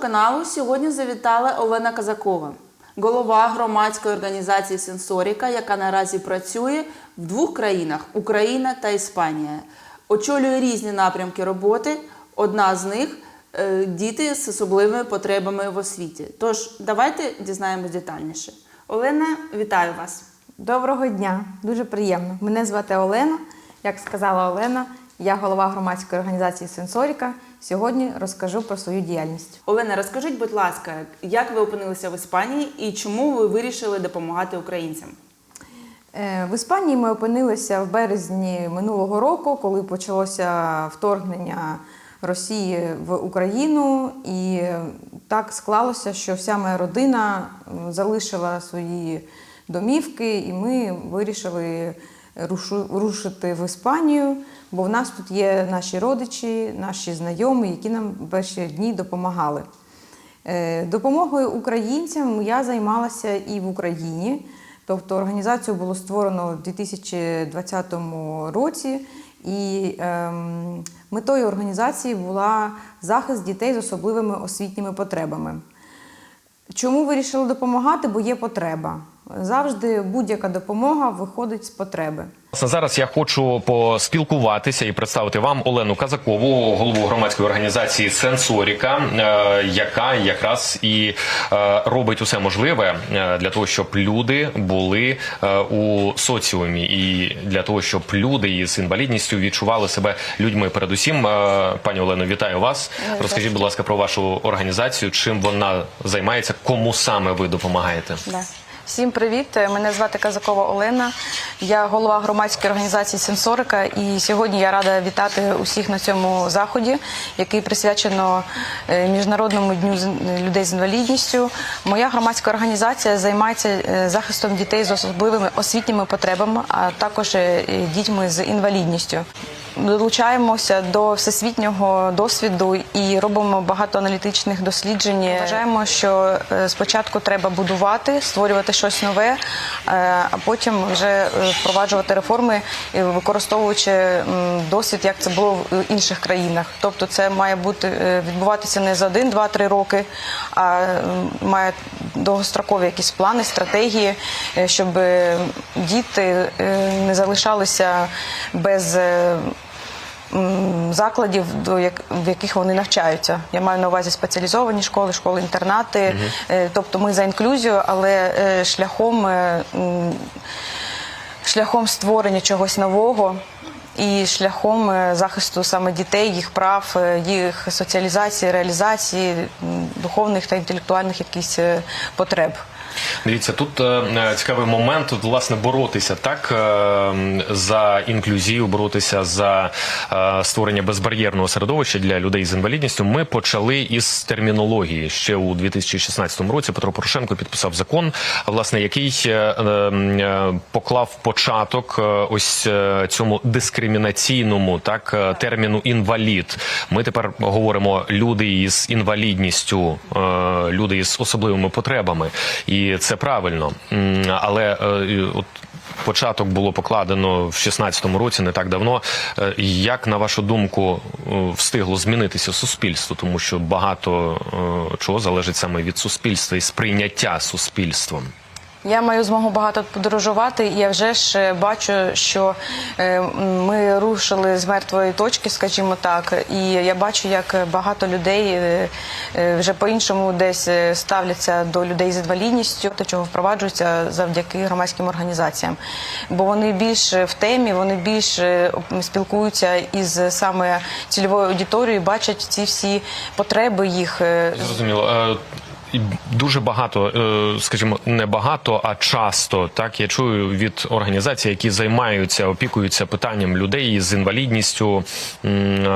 Каналу сьогодні завітала Олена Казакова, голова громадської організації Сенсоріка, яка наразі працює в двох країнах Україна та Іспанія. Очолює різні напрямки роботи. Одна з них е, діти з особливими потребами в освіті. Тож давайте дізнаємось детальніше. Олена, вітаю вас. Доброго дня, дуже приємно. Мене звати Олена. Як сказала Олена, я голова громадської організації Сенсоріка. Сьогодні розкажу про свою діяльність. Олена, розкажіть, будь ласка, як ви опинилися в Іспанії і чому ви вирішили допомагати українцям? Е, В Іспанії ми опинилися в березні минулого року, коли почалося вторгнення Росії в Україну, і так склалося, що вся моя родина залишила свої домівки, і ми вирішили рушити в Іспанію, бо в нас тут є наші родичі, наші знайомі, які нам перші дні допомагали. Е, Допомогою українцям я займалася і в Україні. Тобто організацію було створено в 2020 році, і ем, метою організації була захист дітей з особливими освітніми потребами. Чому вирішили допомагати? Бо є потреба. Завжди будь-яка допомога виходить з потреби. Зараз я хочу поспілкуватися і представити вам Олену Казакову, голову громадської організації Сенсоріка, е, яка якраз і е, робить усе можливе е, для того, щоб люди були у соціумі, і для того, щоб люди із інвалідністю відчували себе людьми. Передусім, пані Олено, вітаю вас. Розкажіть, будь ласка, про вашу організацію. Чим вона займається, кому саме ви допомагаєте? Да. Всім привіт! Мене звати Казакова Олена. Я голова громадської організації Сенсорика. І сьогодні я рада вітати усіх на цьому заході, який присвячено е, міжнародному дню людей з інвалідністю. Моя громадська організація займається е, захистом дітей з особливими освітніми потребами, а також е, дітьми з інвалідністю. Долучаємося до всесвітнього досвіду і робимо багато аналітичних досліджень. Вважаємо, що е, спочатку треба будувати, створювати щось нове, е, а потім вже е, впроваджувати реформи, використовуючи досвід, як це було в інших країнах. Тобто, це має бути відбуватися не за один, два, три роки, а має довгострокові якісь плани, стратегії, щоб діти не залишалися без. Закладів, до як в яких вони навчаються. Я маю на увазі спеціалізовані школи, школи інтернати. Е, Тобто ми за інклюзію, але е, шляхом, е, шляхом створення чогось нового. І шляхом захисту саме дітей, їх прав, їх соціалізації, реалізації духовних та інтелектуальних якихось е, потреб. Дивіться, тут е, цікавий момент, тут, власне, боротися так е, за інклюзію, боротися за е, створення безбар'єрного середовища для людей з інвалідністю. Ми почали із термінології ще у 2016 році. Петро Порошенко підписав закон, власне, який е, е, поклав початок е, ось е, цьому дискримінаційному так е, терміну інвалід. Ми тепер говоримо люди із інвалідністю, е, люди із особливими потребами, і це правильно. Але е, от. Початок було покладено в 16-му році, не так давно. Е, Як на вашу думку е, встигло змінитися суспільство, тому що багато чого залежить саме від суспільства і сприйняття суспільством. Я маю змогу багато подорожувати, і я вже ж бачу, що е, ми рушили з мертвої точки, скажімо так. І я бачу, як багато людей е, е, вже по-іншому десь ставляться до людей з інвалідністю, до чого впроваджуються завдяки громадським організаціям. Бо вони більш в темі, вони більш спілкуються із саме цільовою аудиторією, бачать ці всі потреби їх. Зрозуміло. Дуже багато, е, скажімо, не багато, а часто так я чую від організацій, які займаються, опікуються питанням людей з інвалідністю. е,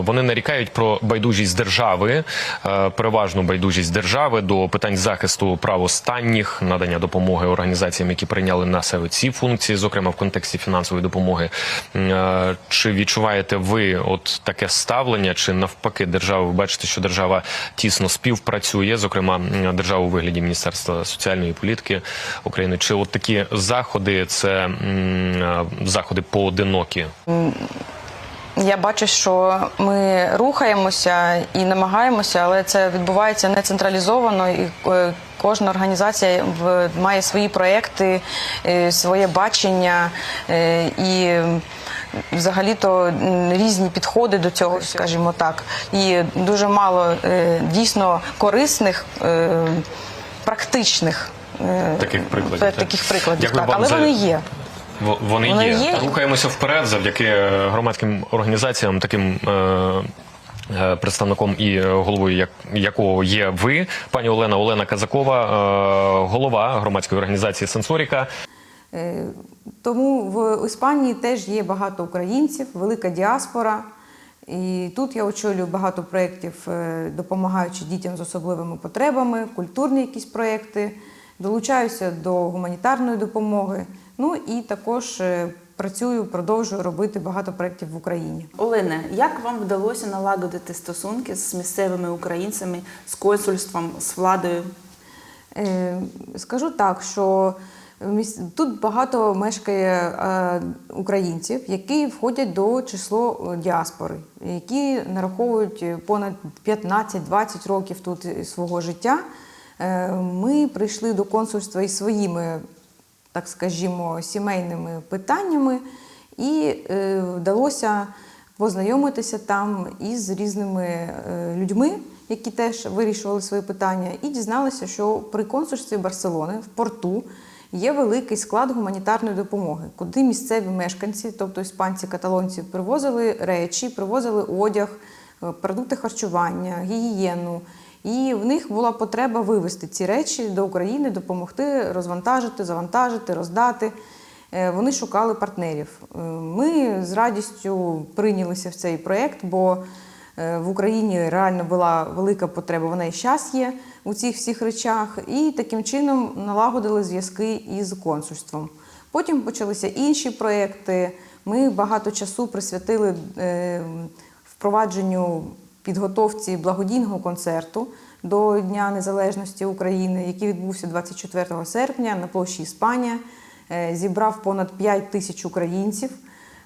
Вони нарікають про байдужість держави, е, переважну байдужість держави до питань захисту прав останніх, надання допомоги організаціям, які прийняли на себе ці функції, зокрема в контексті фінансової допомоги. Чи відчуваєте ви от таке ставлення, чи навпаки, держава? Ви бачите, що держава тісно співпрацює, зокрема м, держава у вигляді Міністерства соціальної політики України. Чи от такі заходи це е, заходи поодинокі? я бачу, що ми рухаємося і намагаємося, але це відбувається не централізовано, і е, кожна організація має свої проекти, е, своє бачення е, і. Взагалі-то різні підходи до цього, скажімо так, і дуже мало е, дійсно корисних, практичних Таких прикладів, так? таких прикладів. Дякую Так, вам але за- вони є. Вони, Вони є. є. Рухаємося вперед завдяки громадським організаціям, таким. Е, Представником і е, головою якого є ви, пані Олена Олена Казакова, е, голова громадської організації Сенсоріка. Е, Тому в Іспанії теж є багато українців, велика діаспора. І тут я очолюю багато проєктів, е, допомагаючи дітям з особливими потребами, культурні якісь проєкти, долучаюся до гуманітарної допомоги. Ну і також е, працюю, продовжую робити багато проєктів в Україні. Олене, як вам вдалося налагодити стосунки з місцевими українцями, з консульством, з владою? Е, Скажу так, що тут багато мешкає е, українців, які входять до число е, діаспори, які нараховують понад 15-20 років тут свого життя. Ми прийшли до консульства із своїми, так скажімо, сімейними питаннями, і е, вдалося познайомитися там із різними е, людьми, які теж вирішували свої питання, і дізналися, що при консульстві Барселони в порту є великий склад гуманітарної допомоги, куди місцеві мешканці, тобто іспанці, каталонці, привозили речі, привозили одяг, е, продукти харчування, гігієну. І в них була потреба вивезти ці речі до України, допомогти розвантажити, завантажити, роздати. Е, Вони шукали партнерів. Е, Ми з радістю прийнялися в цей проєкт, бо е, в Україні реально була велика потреба, вона і зараз є у цих всіх речах, і таким чином налагодили зв'язки із консульством. Потім почалися інші проєкти. Ми багато часу присвятили впровадженню підготовці благодійного концерту до Дня Незалежності України, який відбувся 24 серпня на площі Іспанія. Е, Зібрав понад 5 тисяч українців,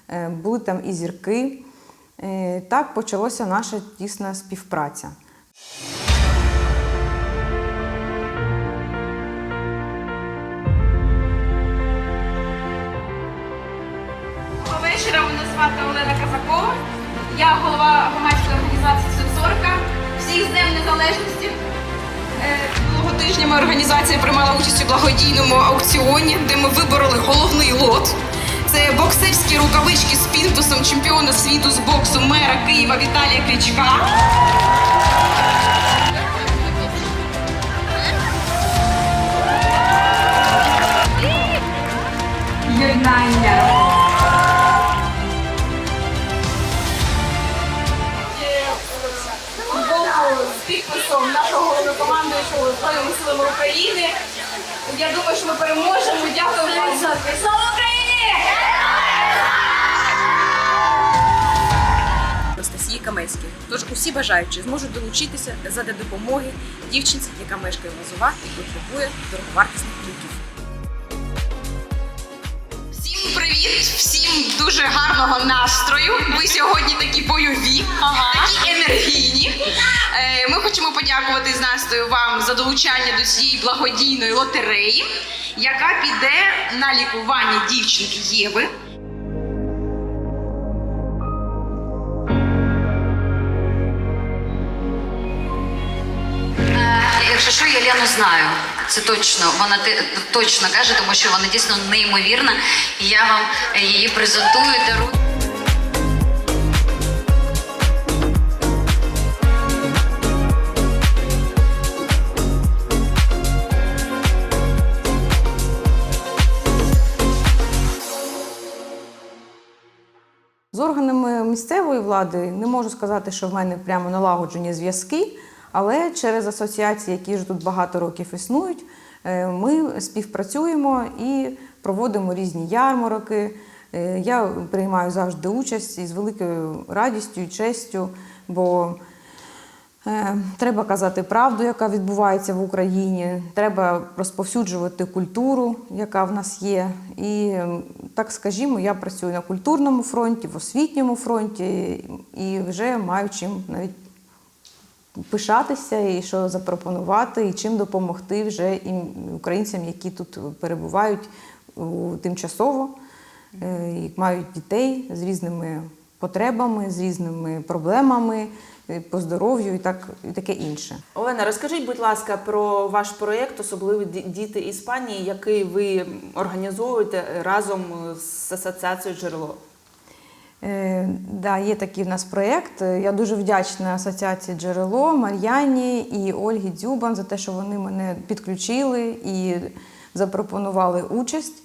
Е, були там і зірки. Е, Так почалася наша тісна співпраця. Доброго вечора, мене звати Олена Казакова. Я голова громадської організації Сенсорика. Всіх з Днем Незалежності. Е, Минулого тижня моя організація приймала участь у благодійному аукціоні, де ми вибороли головний лот. Це боксерські рукавички з пінтусом чемпіона світу з боксу мера Києва Віталія Кличка. Єднання. Підписом нашого головнокомандуючого Збройними силами України. Я думаю, що ми переможемо. Дякую вам. Слава Україні! Анастасії Камецькій, Тож усі бажаючі зможуть долучитися за допомоги дівчинці, яка мешкає в Лозова і потребує дороговартісних ліків. Привіт! Всім дуже гарного настрою. Ви сьогодні такі бойові, такі енергійні. Е, Ми хочемо подякувати з Настою вам за долучання до цієї благодійної лотереї, яка піде на лікування дівчинки Єви. Е, Якщо що, я Лену знаю. Це точно. Вона те- точно каже, тому що вона дійсно неймовірна. І я вам її презентую, дарую. З органами місцевої влади не можу сказати, що в мене прямо налагоджені зв'язки, але через асоціації, які вже тут багато років існують, е, ми співпрацюємо і проводимо різні ярмарки. Е, Я приймаю завжди участь із великою радістю і честю, бо Е, Треба казати правду, яка відбувається в Україні. Треба розповсюджувати культуру, яка в нас є. І так скажімо, я працюю на культурному фронті, в освітньому фронті і вже маю чим навіть пишатися і що запропонувати, і чим допомогти вже і українцям, які тут перебувають тимчасово, е, і мають дітей з різними потребами, з різними проблемами е, по здоров'ю і так і таке інше. Олена, розкажіть, будь ласка, про ваш проєкт, особливо діти Іспанії, який ви організовуєте разом з асоціацією джерело. Е, да, є такий в нас проєкт. Я дуже вдячна асоціації Джерело, Мар'яні і Ольгі Дзюбан за те, що вони мене підключили і запропонували участь.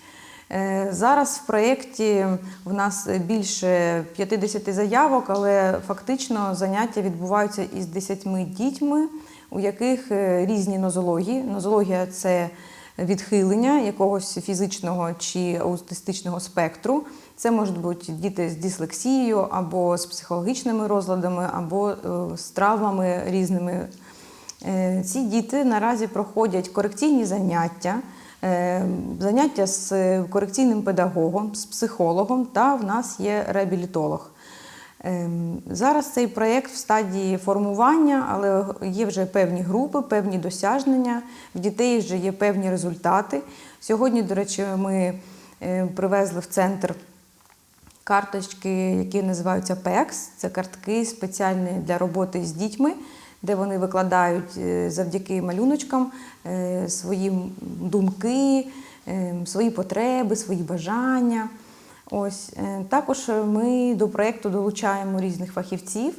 Е, Зараз в проєкті в нас більше 50 заявок, але фактично заняття відбуваються із 10 дітьми, у яких е, різні нозології. Нозологія це відхилення якогось фізичного чи аутистичного спектру. Це можуть бути діти з дислексією або з психологічними розладами, або е, з травмами різними. Е, Ці діти наразі проходять корекційні заняття, е, заняття з корекційним педагогом, з психологом, та в нас є реабілітолог. Зараз цей проєкт в стадії формування, але є вже певні групи, певні досягнення. В дітей вже є певні результати. Сьогодні, до речі, ми привезли в центр карточки, які називаються PEX. Це картки спеціальні для роботи з дітьми, де вони викладають е, завдяки малюночкам е, свої думки, е, свої потреби, свої бажання. Ось також ми до проєкту долучаємо різних фахівців.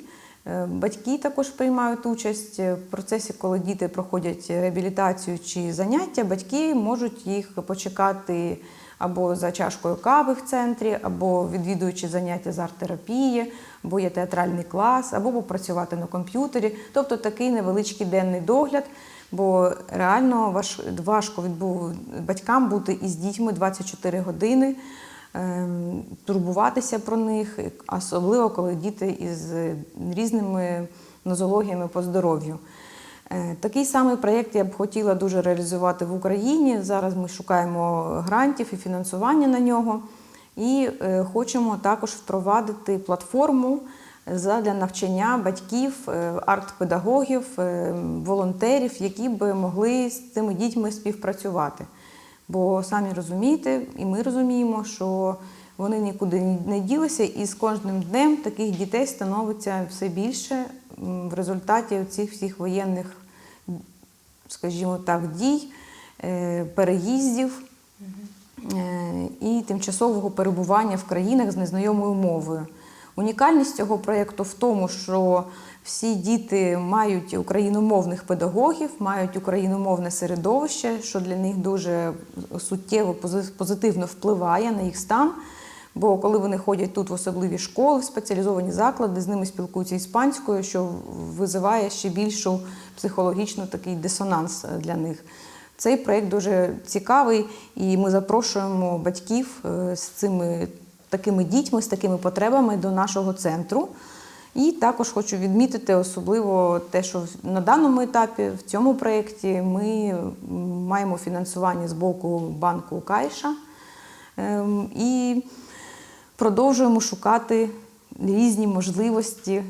Батьки також приймають участь в процесі, коли діти проходять реабілітацію чи заняття. Батьки можуть їх почекати або за чашкою кави в центрі, або відвідуючи заняття з арт-терапії, або є театральний клас, або попрацювати на комп'ютері. Тобто такий невеличкий денний догляд. Бо реально важ- важко відбу... батькам бути із дітьми 24 години ем, турбуватися про них, особливо коли діти із різними нозологіями по здоров'ю. Е, Такий самий проєкт я б хотіла дуже реалізувати в Україні. Зараз ми шукаємо грантів і фінансування на нього. І е, хочемо також впровадити платформу для навчання батьків, е, арт-педагогів, волонтерів, які б могли з цими дітьми співпрацювати. Бо самі розумієте, і ми розуміємо, що вони нікуди не ділися, і з кожним днем таких дітей становиться все більше в результаті цих всіх воєнних, скажімо так, дій, е, переїздів е, і тимчасового перебування в країнах з незнайомою мовою. Унікальність цього проєкту в тому, що всі діти мають україномовних педагогів, мають україномовне середовище, що для них дуже суттєво позитивно впливає на їх стан. Бо коли вони ходять тут в особливі школи, в спеціалізовані заклади, з ними спілкуються іспанською, що визиває ще більшу психологічну такий дисонанс е, для них. Цей проєкт дуже цікавий, і ми запрошуємо батьків е, з цими такими дітьми, з такими потребами до нашого центру. І також хочу відмітити особливо те, що на даному етапі в цьому проєкті ми маємо фінансування з боку банку Кайша ем, і продовжуємо шукати різні можливості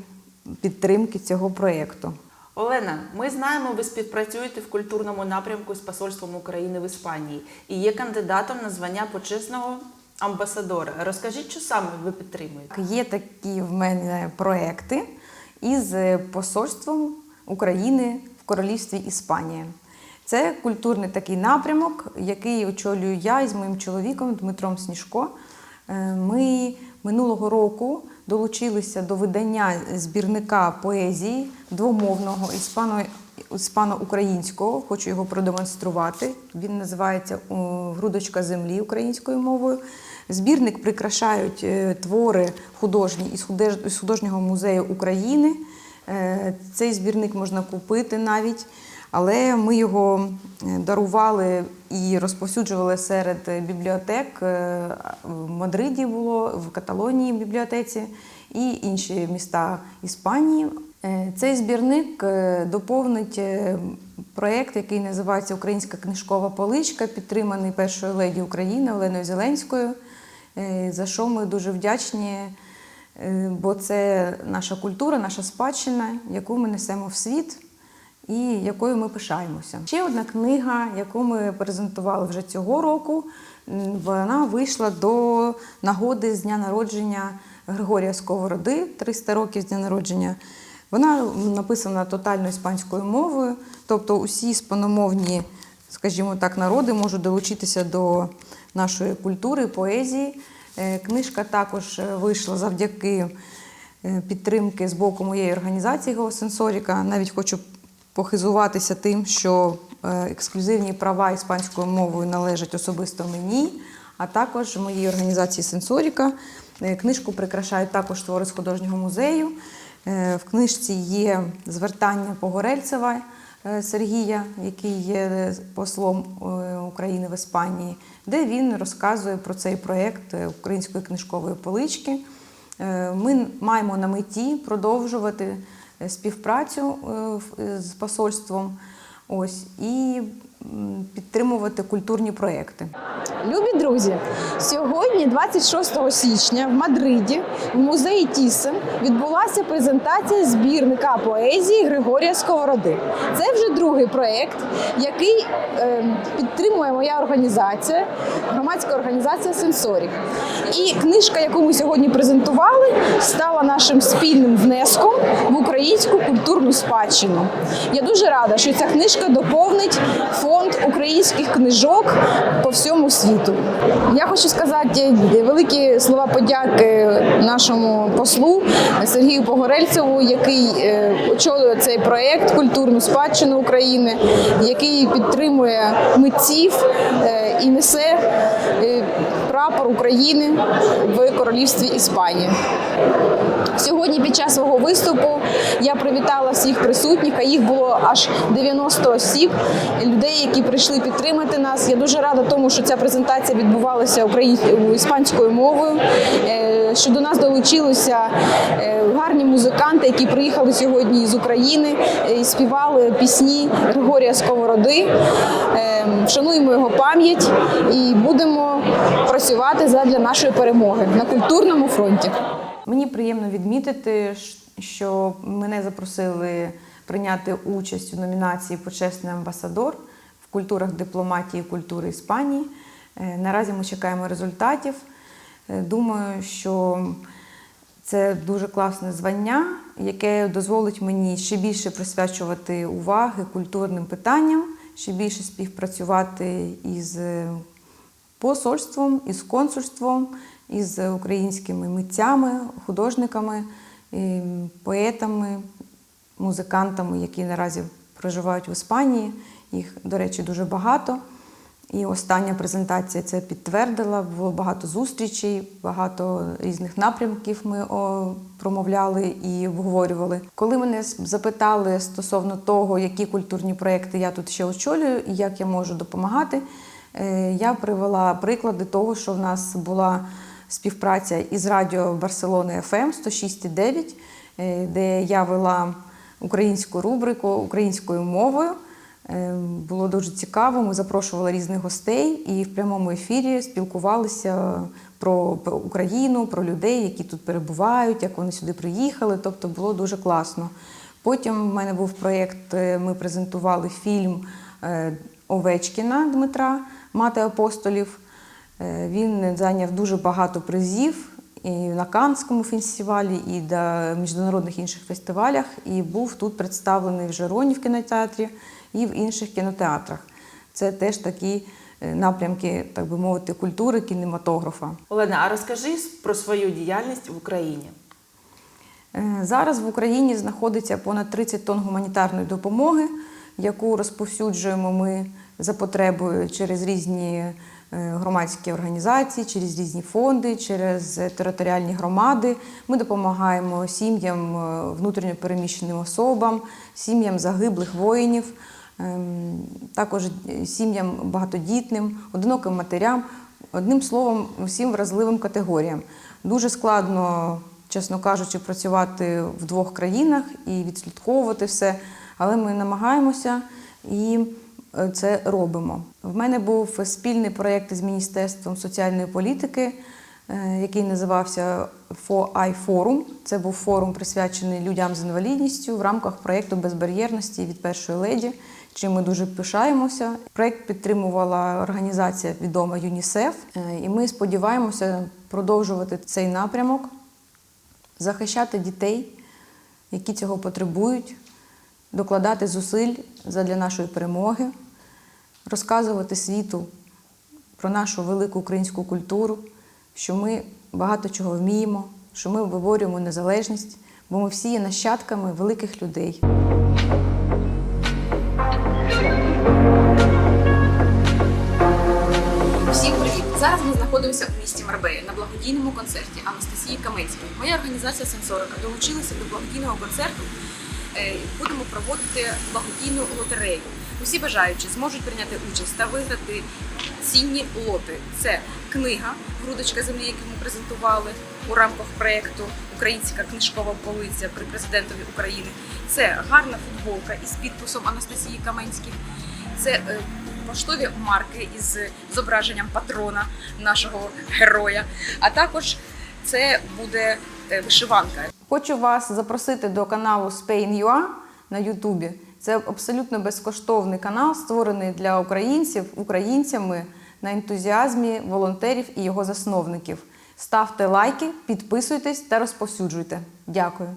підтримки цього проєкту. Олена, ми знаємо, ви співпрацюєте в культурному напрямку з Посольством України в Іспанії і є кандидатом на звання почесного амбасадора. Розкажіть, що саме ви підтримуєте? Є такі в мене проекти із посольством України в Королівстві Іспанія. Це культурний такий напрямок, який очолюю я із моїм чоловіком Дмитром Сніжко. Е, Ми минулого року долучилися до видання збірника поезії двомовного іспано- іспано-українського. Хочу його продемонструвати. Він називається Грудочка землі українською мовою. Збірник прикрашають е, твори художні із художнього музею України. Е, Цей збірник можна купити навіть, але ми його е, дарували і розповсюджували серед е, бібліотек. Е, В Мадриді було, в Каталонії бібліотеці і інші міста Іспанії. Цей збірник доповнить проєкт, який називається Українська книжкова поличка, підтриманий першою леді України Оленою Зеленською, за що ми дуже вдячні, бо це наша культура, наша спадщина, яку ми несемо в світ і якою ми пишаємося. Ще одна книга, яку ми презентували вже цього року, вона вийшла до нагоди з дня народження Григорія Сковороди, 300 років з дня народження. Вона написана тотально іспанською мовою, тобто усі іспаномовні, скажімо так, народи можуть долучитися до нашої культури, поезії. Е, Книжка також е, вийшла завдяки е, підтримки з боку моєї організації Геосенсоріка. Навіть хочу похизуватися тим, що е, ексклюзивні права іспанською мовою належать особисто мені, а також моїй організації Сенсоріка. Е, Книжку прикрашають також твори з художнього музею. Е, В книжці є звертання Погорельцева Сергія, який є послом України в Іспанії, де він розказує про цей проєкт української книжкової полички. Ми маємо на меті продовжувати співпрацю е, в- з посольством. Ось, і підтримувати культурні проекти. Любі друзі, сьогодні, 26 січня, в Мадриді, в музеї Тісен, відбулася презентація збірника поезії Григорія Сковороди. Це вже другий проєкт, який е, підтримує моя організація, громадська організація Сенсорік. І книжка, яку ми сьогодні презентували, стала нашим спільним внеском в українську культурну спадщину. Я дуже рада, що ця книжка доповнить фонд українських книжок по всьому світу. Я хочу сказати великі слова подяки нашому послу Сергію Погорельцеву, який е, очолює цей проект культурну спадщину України, який підтримує митців е, і несе е, прапор України в королівстві Іспанії. Сьогодні під час свого виступу я привітала всіх присутніх, а їх було аж 90 осіб, людей, які прийшли підтримати нас. Я дуже рада тому, що ця презентація відбувалася іспанською мовою. е, Що до нас долучилися е, гарні музиканти, які приїхали сьогодні з України е, і співали пісні Григорія Сковороди. Е, Вшануємо його пам'ять і будемо працювати задля нашої перемоги на культурному фронті. Мені приємно відмітити, що мене запросили прийняти участь у номінації Почесний амбасадор в культурах дипломатії і культури Іспанії. Е, Наразі ми чекаємо результатів. Е, Думаю, що це дуже класне звання, яке дозволить мені ще більше присвячувати уваги культурним питанням, ще більше співпрацювати із посольством, із консульством, із українськими митцями, художниками, поетами, музикантами, які наразі проживають в Іспанії. Їх, до речі, дуже багато. І остання презентація це підтвердила. Було багато зустрічей, багато різних напрямків ми промовляли і обговорювали. Коли мене запитали стосовно того, які культурні проекти я тут ще очолюю і як я можу допомагати, я привела приклади того, що в нас була співпраця із радіо Барселони ФМ 106,9, е, де я вела українську рубрику українською мовою. Е, Було дуже цікаво. Ми запрошували різних гостей і в прямому ефірі спілкувалися про, Україну, про людей, які тут перебувають, як вони сюди приїхали. Тобто було дуже класно. Потім в мене був проєкт, е, ми презентували фільм е, Овечкіна Дмитра, Мати апостолів. Е, Він зайняв дуже багато призів і на Каннському фестивалі, і на міжнародних інших фестивалях, і був тут представлений в Жероні в кінотеатрі і в інших кінотеатрах. Це теж такі е, напрямки, так би мовити, культури кінематографа. Олена, а розкажи про свою діяльність в Україні. Е, Зараз в Україні знаходиться понад 30 тонн гуманітарної допомоги, яку розповсюджуємо ми за потребою через різні е, громадські організації, через різні фонди, через територіальні громади. Ми допомагаємо сім'ям е, внутрішньо переміщеним особам, сім'ям загиблих воїнів, ем, також сім'ям багатодітним, одиноким матерям, одним словом, всім вразливим категоріям. Дуже складно чесно кажучи, працювати в двох країнах і відслідковувати все. Але ми намагаємося і е, це робимо. В мене був спільний проєкт з Міністерством соціальної політики, е, який називався «4i Forum. Це був форум, присвячений людям з інвалідністю в рамках проєкту безбар'єрності від першої леді, чим ми дуже пишаємося. Проєкт підтримувала організація відома ЮНІСЕФ, е, і ми сподіваємося продовжувати цей напрямок, захищати дітей, які цього потребують, докладати зусиль задля нашої перемоги, розказувати світу про нашу велику українську культуру, що ми багато чого вміємо, що ми виборюємо незалежність, бо ми всі є нащадками великих людей. Всім привіт! Зараз ми знаходимося у місті Марбея на благодійному концерті Анастасії Каменської. Моя організація Сенсорика долучилася до благодійного концерту. Е, Будемо проводити благодійну лотерею. Усі бажаючі зможуть прийняти участь та виграти цінні лоти. Це книга Грудочка землі, яку ми презентували у рамках проєкту Українська книжкова полиця при президентові України. Це гарна футболка із підписом Анастасії Каменських. Це е, поштові марки із зображенням патрона нашого героя. А також це буде е, вишиванка. Хочу вас запросити до каналу Spain.ua на Ютубі. Це абсолютно безкоштовний канал, створений для українців, українцями на ентузіазмі волонтерів і його засновників. Ставте лайки, підписуйтесь та розповсюджуйте. Дякую.